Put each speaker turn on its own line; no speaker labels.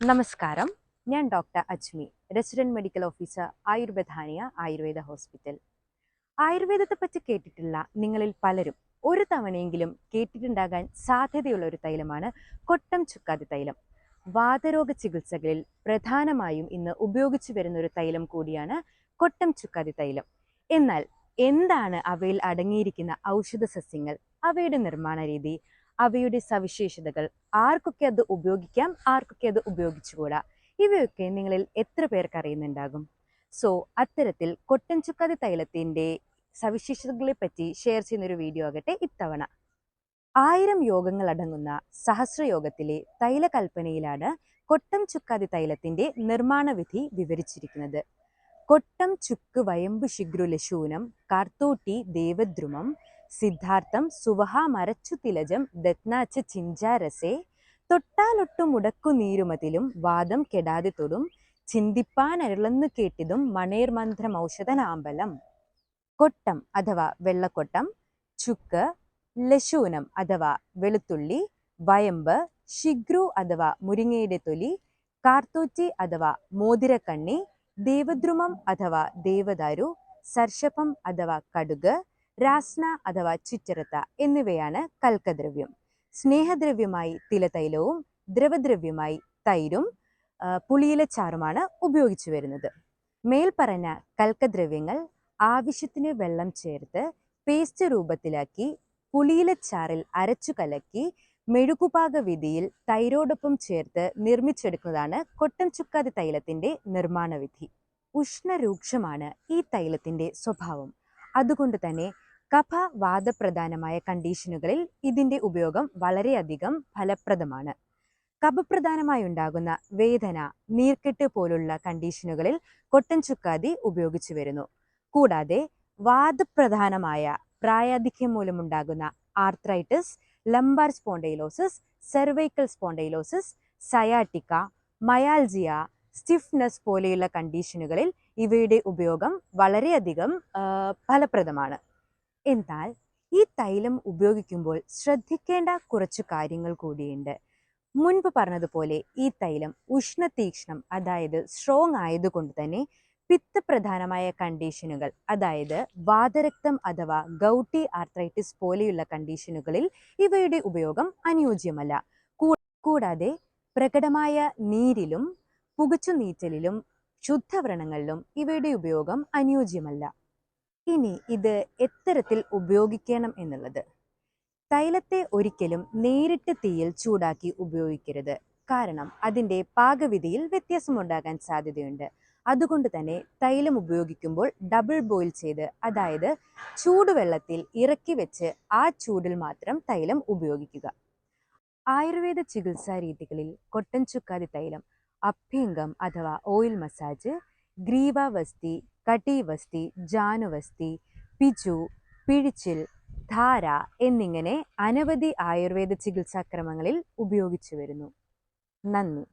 നമസ്കാരം. ഞാൻ doctor Ajmi resident medical officer ആയുർവേദാനിയ Ayurveda hospital. ആയുർവേദത്തെ പറ്റി കേട്ടിട്ടുള്ള നിങ്ങളിൽ പലരും ഒരു തവണയെങ്കിലും കേട്ടിട്ടുണ്ടാകാൻ സാധ്യതയുള്ള ഒരു തൈലമാണ് കൊട്ടം ചുക്കാതി തൈലം. വാതരോഗ ചികിത്സകളിൽ പ്രധാനമായും ഇന്ന് ഉപയോഗിച്ചു വരുന്ന ഒരു തൈലം കൂടിയാണ് കൊട്ടം ചുക്കാതി തൈലം. എന്നാൽ എന്താണ് അവയിൽ അടങ്ങിയിരിക്കുന്ന ഔഷധ സസ്യങ്ങൾ? അവയുടെ നിർമ്മാണ രീതി അവയുടെ സവിശേഷതകൾ. ആർക്കൊക്കെ അത് ഉപയോഗിക്കാം? ആർക്കൊക്കെ അത് ഉപയോഗിച്ചുകൂടാ? ഇവയൊക്കെ നിങ്ങളിൽ എത്ര പേർക്ക് അറിയുന്നുണ്ടാകും? സോ അത്തരത്തിൽ കൊട്ടൻ ചുക്കാതി തൈലത്തിന്റെ സവിശേഷതകളെ പറ്റി ഷെയർ ചെയ്യുന്നൊരു വീഡിയോ ആകട്ടെ ഇത്തവണ. ആയിരം യോഗങ്ങൾ അടങ്ങുന്ന സഹസ്രയോഗത്തിലെ തൈലകൽപ്പനയിലാണ് കൊട്ടം ചുക്കാതി തൈലത്തിന്റെ നിർമ്മാണ വിധി വിവരിച്ചിരിക്കുന്നത്. കൊട്ടം ചുക്ക് വയമ്പു ശിഗ്രു ലശൂനം കാർത്തോട്ടി ദേവദ്രുമം സിദ്ധാർത്ഥം സുവഹ മരച്ചു തിലജം ദത്നാച്ച ചിഞ്ചാരസേ. തൊട്ടാലൊട്ടു മുടക്കു നീരുമതിലും വാദം കെടാതെ തൊടും ചിന്തിപ്പാൻ അരുളന്നു കേട്ടിതും മണേർ മന്ത്രം ഔഷധനാമ്പലം. കൊട്ടം അഥവാ വെള്ളക്കൊട്ടം ചുക്ക് ലശൂനം അഥവാ വെളുത്തുള്ളി വയമ്പ് ശിഗ്രു അഥവാ മുരിങ്ങയുടെ തൊലി കാർത്തോച്ചി അഥവാ മോതിരക്കണ്ണി ദേവദ്രുമം അഥവാ ദേവദാരു സർഷപം അഥവാ കടുക് രാസ്ന അഥവാ ചിറ്റരത്ത എന്നിവയാണ് കൽക്കദ്രവ്യം. സ്നേഹദ്രവ്യമായി തിലതൈലവും ദ്രവദ്രവ്യമായി തൈരും പുളിയില ചാറുമാണ് ഉപയോഗിച്ചു വരുന്നത്. മേൽപ്പറഞ്ഞ കൽക്കദ്രവ്യങ്ങൾ ആവശ്യത്തിന് വെള്ളം ചേർത്ത് പേസ്റ്റ് രൂപത്തിലാക്കി പുളിയിലച്ചാറിൽ അരച്ചു കലക്കി മെഴുകുപാക വിധിയിൽ തൈരോടൊപ്പം ചേർത്ത് നിർമ്മിച്ചെടുക്കുന്നതാണ് കൊട്ടൻ ചുക്കാതി തൈലത്തിന്റെ നിർമ്മാണ വിധി ഉഷ്ണരൂക്ഷമാണ് ഈ തൈലത്തിന്റെ സ്വഭാവം. അതുകൊണ്ട് തന്നെ കഫ വാദപ്രധാനമായ കണ്ടീഷനുകളിൽ ഇതിന്റെ ഉപയോഗം വളരെയധികം ഫലപ്രദമാണ്. കഫപ്രധാനമായി ഉണ്ടാകുന്ന വേദന നീർക്കെട്ട് പോലുള്ള കണ്ടീഷനുകളിൽ കൊട്ടൻ ചുക്കാതി ഉപയോഗിച്ചു വരുന്നു. കൂടാതെ വാദപ്രധാനമായ പ്രായാധിക്യം മൂലമുണ്ടാകുന്ന arthritis lumbar spondylosis cervical spondylosis sciatica myalgia stiffness പോലെയുള്ള കണ്ടീഷനുകളിൽ ഇവയുടെ ഉപയോഗം വളരെയധികം ഫലപ്രദമാണ്. എന്നാൽ ഈ തൈലം ഉപയോഗിക്കുമ്പോൾ ശ്രദ്ധിക്കേണ്ട കുറച്ച് കാര്യങ്ങൾ കൂടിയുണ്ട്. മുൻപ് പറഞ്ഞതുപോലെ ഈ തൈലം ഉഷ്ണതീക്ഷ്ണം അതായത് സ്ട്രോങ് ആയതുകൊണ്ട് തന്നെ പിത്തപ്രധാനമായ കണ്ടീഷനുകൾ അതായത് വാതരക്തം അഥവാ ഗൗട്ടി ആർത്രൈറ്റിസ് പോലെയുള്ള കണ്ടീഷനുകളിൽ ഇവയുടെ ഉപയോഗം അനുയോജ്യമല്ല. കൂടാതെ പ്രകടമായ നീരിലും പുകച്ചു നീറ്റലിലും ശുദ്ധവ്രണങ്ങളിലും ഇവയുടെ ഉപയോഗം അനുയോജ്യമല്ല. ഇനി ഇത് എത്തരത്തിൽ ഉപയോഗിക്കണം എന്നുള്ളത്. തൈലത്തെ ഒരിക്കലും നേരിട്ട് തീയിൽ ചൂടാക്കി ഉപയോഗിക്കരുത്. കാരണം അതിന്റെ പാകവിധിയിൽ വ്യത്യാസമുണ്ടാകാൻ സാധ്യതയുണ്ട്. അതുകൊണ്ട് തന്നെ തൈലം ഉപയോഗിക്കുമ്പോൾ ഡബിൾ ബോയിൽ ചെയ്ത് അതായത് ചൂടുവെള്ളത്തിൽ ഇറക്കി വെച്ച് ആ ചൂടിൽ മാത്രം തൈലം ഉപയോഗിക്കുക. ആയുർവേദ ചികിത്സാ രീതികളിൽ കൊട്ടൻ ചുക്കാതി തൈലം അഭ്യംഗം അഥവാ ഓയിൽ മസാജ് ഗ്രീവാവസ്തി കടീവസ്തി ജാനുവസ്തി പിജു പിഴിച്ചിൽ ധാര എന്നിങ്ങനെ അനവധി ആയുർവേദ ചികിത്സാക്രമങ്ങളിൽ ഉപയോഗിച്ചു വരുന്നു നന്ദി.